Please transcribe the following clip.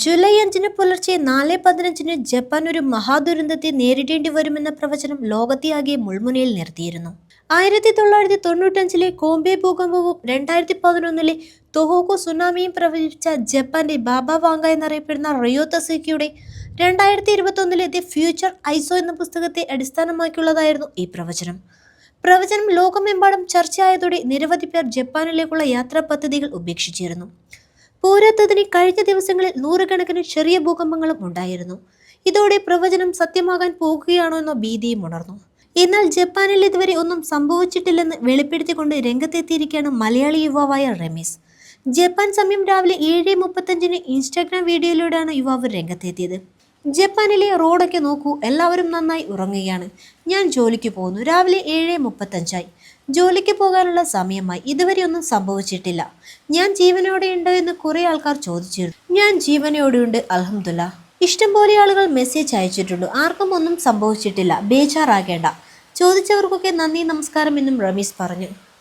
July അഞ്ചിന് പുലർച്ചെ നാല് പതിനഞ്ചിന് ജപ്പാൻ ഒരു മഹാദുരന്തത്തെ നേരിടേണ്ടി വരുമെന്ന പ്രവചനം ലോകത്തെയാകെ മുൾമുനയിൽ നിർത്തിയിരുന്നു. ആയിരത്തി തൊള്ളായിരത്തി തൊണ്ണൂറ്റഞ്ചിലെ കോംബെ ഭൂകമ്പവും രണ്ടായിരത്തി പതിനൊന്നിലെ തൊഹോക്കോ സുനാമിയും പ്രവചിച്ച ജപ്പാന്റെ ബാബ വാങ്ക എന്നറിയപ്പെടുന്ന റിയോ തസേക്കിയുടെ രണ്ടായിരത്തി ഇരുപത്തൊന്നിലെ ദി ഫ്യൂച്ചർ ഐസോ എന്ന പുസ്തകത്തെ അടിസ്ഥാനമാക്കിയുള്ളതായിരുന്നു ഈ പ്രവചനം. പ്രവചനം ലോകമെമ്പാടും ചർച്ചയായതോടെ നിരവധി പേർ ജപ്പാനിലേക്കുള്ള യാത്രാ പദ്ധതികൾ ഉപേക്ഷിച്ചിരുന്നു. പോരാത്തതിന് കഴിഞ്ഞ ദിവസങ്ങളിൽ നൂറുകണക്കിന് ചെറിയ ഭൂകമ്പങ്ങളും ഉണ്ടായിരുന്നു. ഇതോടെ പ്രവചനം സത്യമാകാൻ പോകുകയാണോ എന്ന ഭീതിയും ഉണർന്നു. എന്നാൽ ജപ്പാനിൽ ഇതുവരെ ഒന്നും സംഭവിച്ചിട്ടില്ലെന്ന് വെളിപ്പെടുത്തിക്കൊണ്ട് രംഗത്തെത്തിയിരിക്കുകയാണ് മലയാളി യുവാവായ റമീസ്. ജപ്പാൻ സമയം രാവിലെ ഏഴ് മുപ്പത്തഞ്ചിന് ഇൻസ്റ്റാഗ്രാം വീഡിയോയിലൂടെയാണ് യുവാവ് രംഗത്തെത്തിയത്. ജപ്പാനിലെ റോഡൊക്കെ നോക്കൂ എല്ലാവരും നന്നായി ഉറങ്ങുകയാണ്. ഞാൻ ജോലിക്ക് പോകുന്നു. രാവിലെ ഏഴ് മുപ്പത്തഞ്ചായി. ജോലിക്ക് പോകാനുള്ള സമയമായി. ഇതുവരെ ഒന്നും സംഭവിച്ചിട്ടില്ല. ഞാൻ ജീവനോടെ ഉണ്ടോ എന്ന് കുറേ ആൾക്കാർ ചോദിച്ചിരുന്നു. ഞാൻ ജീവനോടെയുണ്ട് അലഹമുല്ല ഇഷ്ടംപോലെ ആളുകൾ മെസ്സേജ് അയച്ചിട്ടുണ്ട്. ആർക്കും ഒന്നും സംഭവിച്ചിട്ടില്ല. ബേജാറാകേണ്ട. ചോദിച്ചവർക്കൊക്കെ നന്ദി നമസ്കാരം എന്നും റമീസ് പറഞ്ഞു.